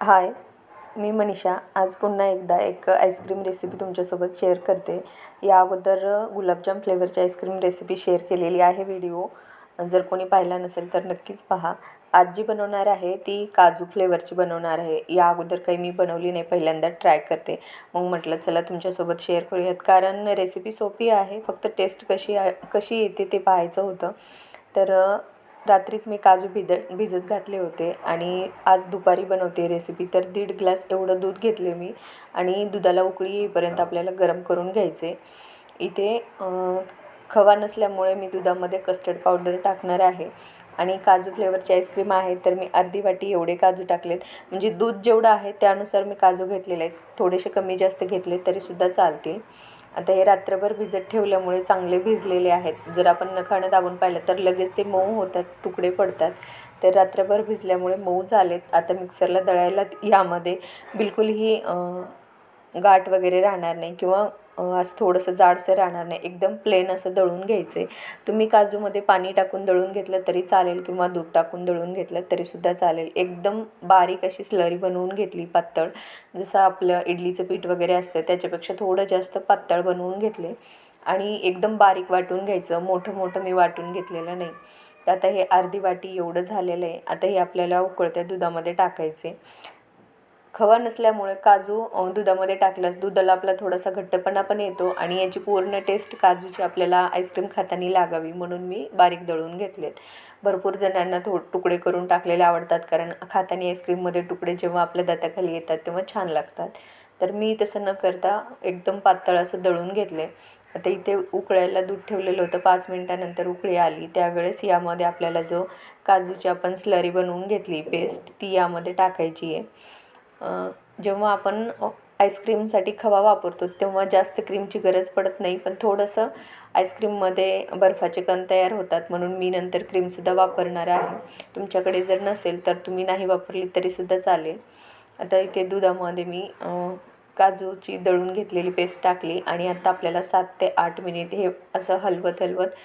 हाय मी मनीषा. आज पुन्हा एकदा एक आईस्क्रीम रेसिपी तुमच्यासोबत शेअर करते. या अगोदर गुलाबजाम फ्लेवरची आईस्क्रीम रेसिपी शेअर केलेली आहे व्हिडिओ जर कोणी पाहिला नसेल तर नक्कीच पहा. आज जी बनवणार आहे ती काजू फ्लेवरची बनवणार आहे. या अगोदर काही मी बनवली नाही पहिल्यांदा ट्राय करते. मग म्हटलं चला तुमच्यासोबत शेअर करूयात. कारण रेसिपी सोपी आहे फक्त टेस्ट कशी आहे कशी येते ते पाहायचं होतं. तर रात्रीच मी काजू भिद भिजत घातले होते आणि आज दुपारी बनवते रेसिपी तर दीड ग्लास एवढं दूध घेतले मी आणि दुधाला उकळी येईपर्यंत आपल्याला गरम करून घ्यायचे. इथे खवा नसल्यामुळे मी दुधामध्ये कस्टर्ड पावडर टाकणार आहे. आणि काजू फ्लेवरची आईस्क्रीम आहे तर मी अर्धी वाटी एवढे काजू टाकलेत. म्हणजे दूध जेवढं आहे त्यानुसार मी काजू घेतलेले आहेत. थोडेसे कमी जास्त घेतले तरीसुद्धा चालतील. आता हे रात्रभर भिजत ठेवल्यामुळे चांगले भिजलेले आहेत. जर आपण नखाणं दाबून पाहिलं तर लगेच ते मऊ होतात तुकडे पडतात. तर रात्रभर भिजल्यामुळे मऊ झालेत. आता मिक्सरला दळायला यामध्ये बिलकुलही गाठ वगैरे राहणार नाही किंवा असं थोडंसं जाडसर राहणार नाही. एकदम प्लेन असं दळून घ्यायचं आहे तुम्ही काजूमध्ये पाणी टाकून दळून घेतलं तरी चालेल किंवा दूध टाकून दळून घेतलं तरीसुद्धा चालेल. एकदम बारीक अशी स्लरी बनवून घेतली पातळ. जसं आपलं इडलीचं पीठ वगैरे असतं त्याच्यापेक्षा थोडं जास्त पातळ बनवून घेतले. आणि एकदम बारीक वाटून घ्यायचं. मोठं मोठं मी वाटून घेतलेलं नाही. तर आता हे अर्धी वाटी एवढं झालेलं आहे. आता हे आपल्याला उकळत्या दुधामध्ये टाकायचे खवा नसल्यामुळे काजू दुधामध्ये टाकल्यास दुधाला आपला थोडासा घट्टपणा पण येतो आणि याची पूर्ण टेस्ट काजूची आपल्याला आईस्क्रीम खाताना लागावी म्हणून मी बारीक दळून घेतलेत. भरपूर जणांना थो तुकडे करून टाकलेले आवडतात कारण खाताना आईस्क्रीममध्ये तुकडे जेव्हा आपल्या दाताखाली येतात तेव्हा छान लागतात. तर मी तसं न करता एकदम पातळ असं दळून घेतले. आता इथे उकळायला दूध ठेवलेलं होतं. पाच मिनटानंतर उकळी आली. त्यावेळेस यामध्ये आपल्याला जो काजूची आपण स्लरी बनवून घेतली पेस्ट ती यामध्ये टाकायची आहे. जेव्हा आपण आईस्क्रीमसाठी खवा वापरतो तेव्हा जास्त क्रीमची गरज पडत नाही पण थोडंसं आईस्क्रीममध्ये बर्फाचे कण तयार होतात म्हणून मी नंतर क्रीमसुद्धा वापरणार आहे. तुमच्याकडे जर नसेल तर तुम्ही नाही वापरली तरीसुद्धा चालेल. आता इथे दुधामध्ये मी काजूची दळून घेतलेली पेस्ट टाकली आणि आता आपल्याला सात ते आठ मिनिट हे असं हलवत हलवत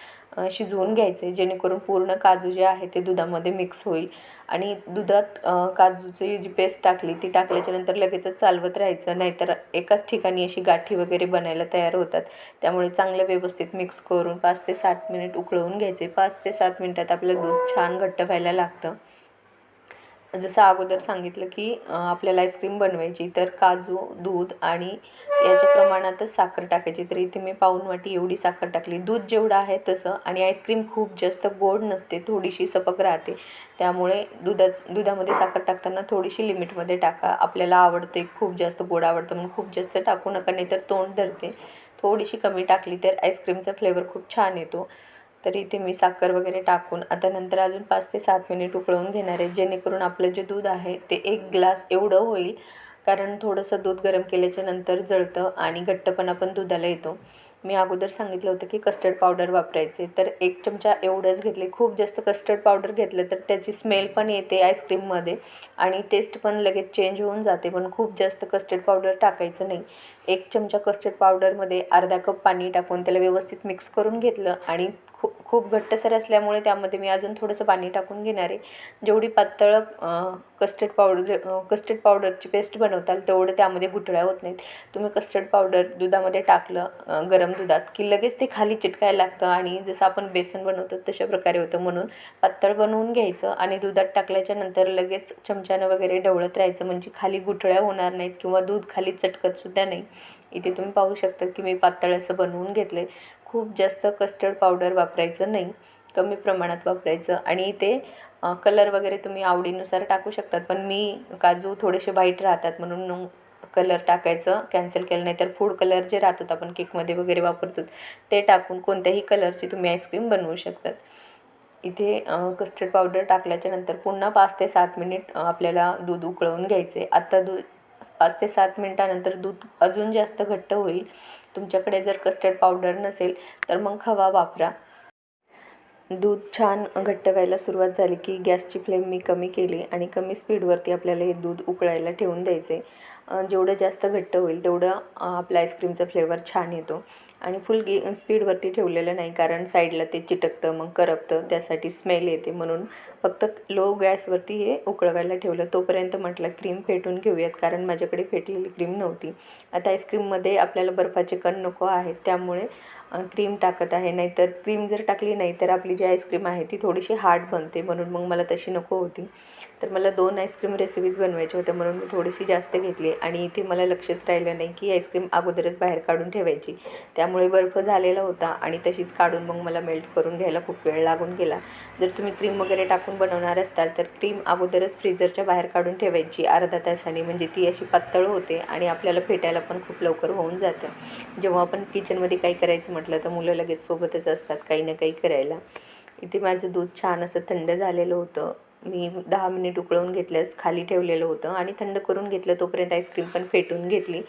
शिजवून घ्यायचे जेणेकरून पूर्ण काजू जे आहे ते दुधामध्ये मिक्स होईल. आणि दुधात काजूची जी पेस्ट टाकली ती टाकल्याच्यानंतर लगेचच चालवत राहायचं. नाहीतर एकाच ठिकाणी अशी गाठी वगैरे बनायला तयार होतात. त्यामुळे चांगलं व्यवस्थित मिक्स करून पाच ते सात मिनिट उकळवून घ्यायचे. पाच ते सात मिनिटात आपलं दूध छान घट्ट व्हायला लागतं. जसं अगोदर सांगितलं की आपल्याला आईस्क्रीम बनवायची तर काजू दूध आणि याच्या प्रमाणातच साखर टाकायची. तर इथे मी पाऊन वाटी एवढी साखर टाकली. दूध जेवढं आहे तसं आणि आईस्क्रीम खूप जास्त गोड नसते थोडीशी सपक राहते. त्यामुळे दुधाच दुधामध्ये साखर टाकताना थोडीशी लिमिटमध्ये टाका. आपल्याला आवडते खूप जास्त गोड आवडतं म्हणून खूप जास्त टाकू नका नाही तर तोंड धरते. थोडीशी कमी टाकली तर आईस्क्रीमचा फ्लेवर खूप छान येतो. तर इथे मी साखर वगैरे टाकून आता नंतर अजून पाच ते सात मिनिट उकळवून घेणार आहे. जेणेकरून आपलं जे दूध आहे ते एक ग्लास एवढं होईल कारण थोडंसं दूध गरम केल्याच्यानंतर जळतं आणि घट्टपणा पण दुधाला येतो. मी अगोदर सांगितलं होतं की कस्टर्ड पावडर वापरायचे. तर एक चमचा एवढंच घेतले. खूप जास्त कस्टर्ड पावडर घेतलं तर त्याची स्मेल पण येते आईस्क्रीममध्ये आणि टेस्ट पण लगेच चेंज होऊन जाते. पण खूप जास्त कस्टर्ड पावडर टाकायचं नाही. एक चमचा कस्टर्ड पावडरमध्ये अर्धा कप पाणी टाकून त्याला व्यवस्थित मिक्स करून घेतलं आणि खूप खूप घट्टसर असल्यामुळे त्यामध्ये मी अजून थोडंसं पाणी टाकून घेणार आहे. जेवढी पातळ कस्टर्ड पावडर कस्टर्ड पावडरची पेस्ट बनवताल तेवढं त्यामध्ये गुठळ्या होत नाहीत. तुम्ही कस्टर्ड पावडर दुधामध्ये टाकलं गरम दुधात की लगेच ते खाली चिटकायला लागतं आणि जसं आपण बेसन बनवतो तशा प्रकारे होतं. म्हणून पातळ बनवून घ्यायचं आणि दुधात टाकल्याच्या नंतर लगेच चमच्यानं वगैरे ढवळत राहायचं. म्हणजे खाली गुठळ्या होणार नाहीत किंवा दूध खाली चटकतसुद्धा नाही. इथे तुम्ही पाहू शकता की मी पातळ असं बनवून घेतलं आहे खूप जास्त कस्टर्ड पावडर वापरायचं नाही. कमी प्रमाणात वापरायचं. आणि ते कलर वगैरे तुम्ही आवडीनुसार टाकू शकतात. पण मी काजू थोडेसे व्हाईट राहतात म्हणून कलर टाकायचं. कॅन्सल केलं नाही तर फूड कलर जे राहतात आपण केकमध्ये वगैरे वापरतो ते टाकून कोणत्याही कलरची तुम्ही आईस्क्रीम बनवू शकतात. इथे कस्टर्ड पावडर टाकल्याच्या नंतर पुन्हा पाच ते सात मिनिट आपल्याला दूध उकळवून घ्यायचे आत्ता दूध पाच ते सात मिनटानंतर दूध अजून जास्त घट्ट होईल. तुमच्याकडे जर कस्टर्ड पावडर नसेल तर मग खवा वापरा. दूध छान घट्ट व्हायला सुरुवात झाली की गॅसची फ्लेम मी कमी केली आणि कमी स्पीडवरती आपल्याला हे दूध उकळायला ठेवून द्यायचे. जेवढं जास्त घट्ट होईल तेवढं आपला आपल्या आईस्क्रीमचा फ्लेवर छान येतो. आणि फुल गे स्पीडवरती ठेवलेलं नाही कारण साईडला ते चिटकतं मग करपतं त्यासाठी स्मेल येते म्हणून. फक्त लो गॅसवरती हे उकळवायला ठेवलं. तोपर्यंत म्हटलं क्रीम फेटून घेऊयात कारण माझ्याकडे फेटलेली क्रीम नव्हती. आता आईस्क्रीममध्ये आपल्याला बर्फाचे कण नको आहेत त्यामुळे क्रीम टाकत आहे नाहीतर क्रीम जर टाकली नाही तर आपली जी आईस्क्रीम आहे ती थोडीशी हार्ड बनते म्हणून मग मला तशी नको होती. तर मला दोन आईस्क्रीम रेसिपीज बनवायच्या होत्या म्हणून मी थोडीशी जास्त घेतली आणि इथे मला लक्षच राहिलं नाही की आईस्क्रीम अगोदरच बाहेर काढून ठेवायची. त्यामुळे बर्फ झालेला होता आणि तशीच काढून मग मला मेल्ट करून घ्यायला खूप वेळ लागून गेला. जर तुम्ही क्रीम वगैरे टाकून बनवणार असाल तर क्रीम अगोदरच फ्रीजरच्या बाहेर काढून ठेवायची. अर्धा तासाने म्हणजे ती अशी पातळ होते आणि आपल्याला फेटायला पण खूप लवकर होऊन जातं. जेव्हा आपण किचनमध्ये काही करायचं म्हटलं म्हटलं तर मुलं लगेच सोबतच असतात काही ना काही करायला. इथे माझं दूध छान असं थंड झालेलं होतं. मी दहा मिनिट उकळवून घेतल्यास खाली ठेवलेलं होतं आणि थंड करून घेतलं तोपर्यंत आईस्क्रीम पण फेटून घेतली.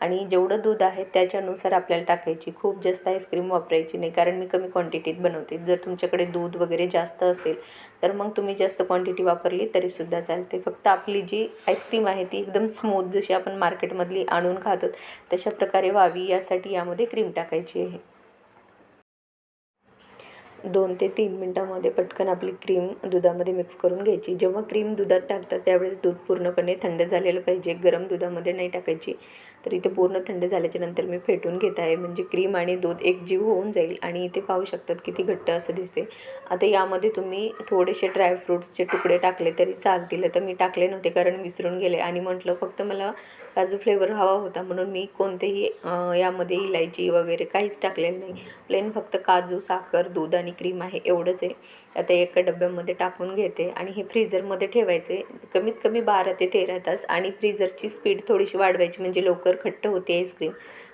आणि जेवढं दूध आहे त्याच्यानुसार आपल्याला टाकायची. खूप जास्त आईस्क्रीम वापरायची नाही कारण मी कमी क्वांटिटीत बनवते. जर तुमच्याकडे दूध वगैरे जास्त असेल तर मग तुम्ही जास्त क्वांटिटी वापरली तरीसुद्धा चालते. फक्त आपली जी आईस्क्रीम आहे ती एकदम स्मूथ जशी आपण मार्केटमधली आणून खातो तशा प्रकारे व्हावी यासाठी यामध्ये क्रीम टाकायची आहे. दोन ते तीन मिनटामध्ये पटकन आपली क्रीम दुधामध्ये मिक्स करून घ्यायची. जेव्हा क्रीम दुधात टाकतात त्यावेळेस दूध पूर्णपणे थंड झालेलं पाहिजे. गरम दुधामध्ये नाही टाकायची. तर इथे पूर्ण थंड झाल्याच्यानंतर मी फेटून घेत आहे. म्हणजे क्रीम आणि दूध एकजीव होऊन जाईल आणि इथे पाहू शकतात किती घट्ट असं दिसते आता यामध्ये तुम्ही थोडेसे ड्रायफ्रूट्सचे तुकडे टाकले तरी चालतील. तर मी टाकले नव्हते कारण विसरून गेले आणि म्हटलं फक्त मला काजू फ्लेवर हवा होता. म्हणून मी कोणतेही यामध्ये इलायची वगैरे काहीच टाकलेलं नाही. प्लेन फक्त काजू साखर दूध आणि क्रीम आहे एवढंच आहे. आता एका डब्यामध्ये टाकून घेते आणि हे फ्रीझरमध्ये ठेवायचे. कमीत कमी बारा ते तेरा तास आणि फ्रीझरची स्पीड थोडीशी वाढवायची. म्हणजे लवकर घट्ट होते आईस्क्रीम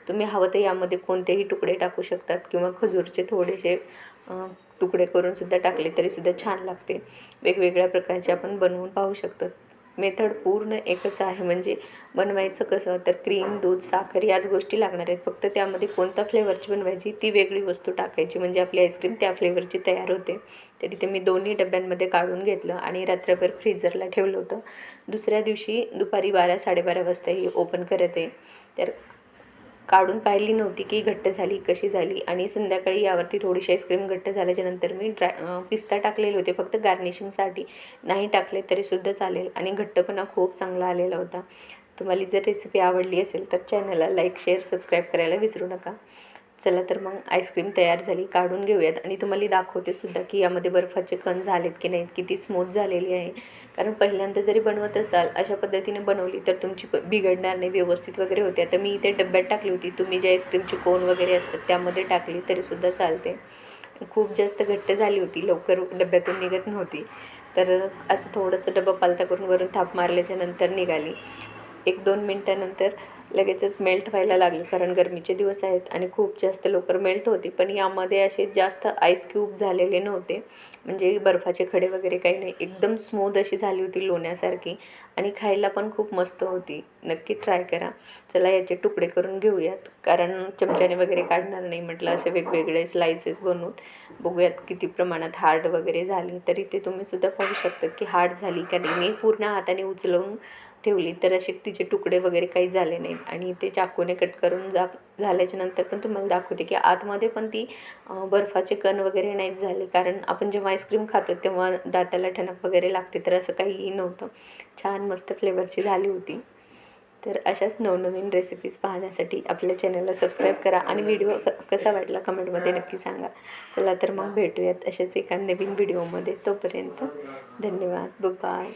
तुम्ही हवं तर यामध्ये कोणतेही तुकडे टाकू शकतात किंवा खजूरचे थोडेसे तुकडे करूनसुद्धा टाकले तरीसुद्धा छान लागते. वेगवेगळ्या प्रकारचे आपण बनवून पाहू शकतात मेथड पूर्ण एकच आहे. म्हणजे बनवायचं कसं? तर क्रीम दूध साखर याच गोष्टी लागणार आहेत. फक्त त्यामध्ये कोणत्या फ्लेवरची बनवायची ती वेगळी वस्तू टाकायची. म्हणजे आपली आईस्क्रीम त्या फ्लेवरची तयार होते. तर ते मी दोन्ही डब्यांमध्ये काढून घेतलं आणि रात्रभर फ्रीझरला ठेवलं होतं. दुसऱ्या दिवशी दुपारी बारा साडेबारा वाजता ही ओपन करत. आहे तर काढून पाहिली नव्हती की घट्ट झाली कशी झाली. आणि संध्याकाळी यावरती थोडीशी आईस्क्रीम घट्ट झाल्याच्यानंतर मी ड्राय पिस्ता टाकलेले होते. फक्त गार्निशिंगसाठी नाही टाकले तरीसुद्धा चालेल. आणि घट्टपणा खूप चांगला आलेला होता. तुम्हाला जर रेसिपी आवडली असेल तर चॅनलला लाईक शेअर सबस्क्राईब करायला विसरू नका. चला तर मग आईस्क्रीम तयार झाली काढून घेऊयात. आणि तुम्हाला दाखवते सुद्धा की यामध्ये बर्फाचे कण झालेत की नाहीत किती स्मूथ झालेली आहे. कारण पहिल्यांदा जरी बनवत असाल अशा पद्धतीने बनवली तर तुमची बिघडणार नाही व्यवस्थित वगैरे होते. आता मी इथे डब्यात टाकली होती. तुम्ही जे आईस्क्रीमची कोन वगैरे असतात त्यामध्ये टाकली तरीसुद्धा चालते. खूप जास्त घट्ट झाली होती लवकर डब्यातून निघत नव्हती. तर असं थोडंसं डबा पालता करून वरून थाप मारल्याच्या नंतर निघाली. एक दोन मिनटानंतर लगेचच मेल्ट व्हायला लागली कारण गरमीचे दिवस आहेत आणि खूप जास्त लवकर मेल्ट होती. पण यामध्ये असे जास्त आईस क्यूब झालेले नव्हते. म्हणजे बर्फाचे खडे वगैरे काही नाही. एकदम स्मूद अशी झाली होती लोण्यासारखी. आणि खायला पण खूप मस्त होती. नक्की ट्राय करा. चला याचे तुकडे करून घेऊयात. कारण चमच्याने वगैरे काढणार नाही म्हटलं असे वेगवेगळे स्लायसेस बनवून. बघूयात किती प्रमाणात हार्ड वगैरे झाली. तरी ते तुम्ही सुद्धा पाहू शकता की हार्ड झाली का नाही. मी पूर्ण हाताने उचलवून ठेवली तर असे तिचे तुकडे वगैरे काही झाले नाहीत. आणि ते चाकूने कट करून जा झाल्याच्यानंतर पण तुम्हाला दाखवते की आतमध्ये पण ती बर्फाचे कण वगैरे नाहीत झाले. कारण आपण जेव्हा आईस्क्रीम खातो तेव्हा दाताला ठणक वगैरे लागते तर असं काहीही नव्हतं. छान मस्त फ्लेवरची झाली होती. तर अशाच नवनवीन रेसिपीज पाहण्यासाठी आपल्या चॅनलला सबस्क्राईब करा आणि व्हिडिओ कसा वाटला कमेंटमध्ये नक्की सांगा. चला तर मग भेटूयात अशाच एका नवीन व्हिडिओमध्ये तोपर्यंत धन्यवाद. बाय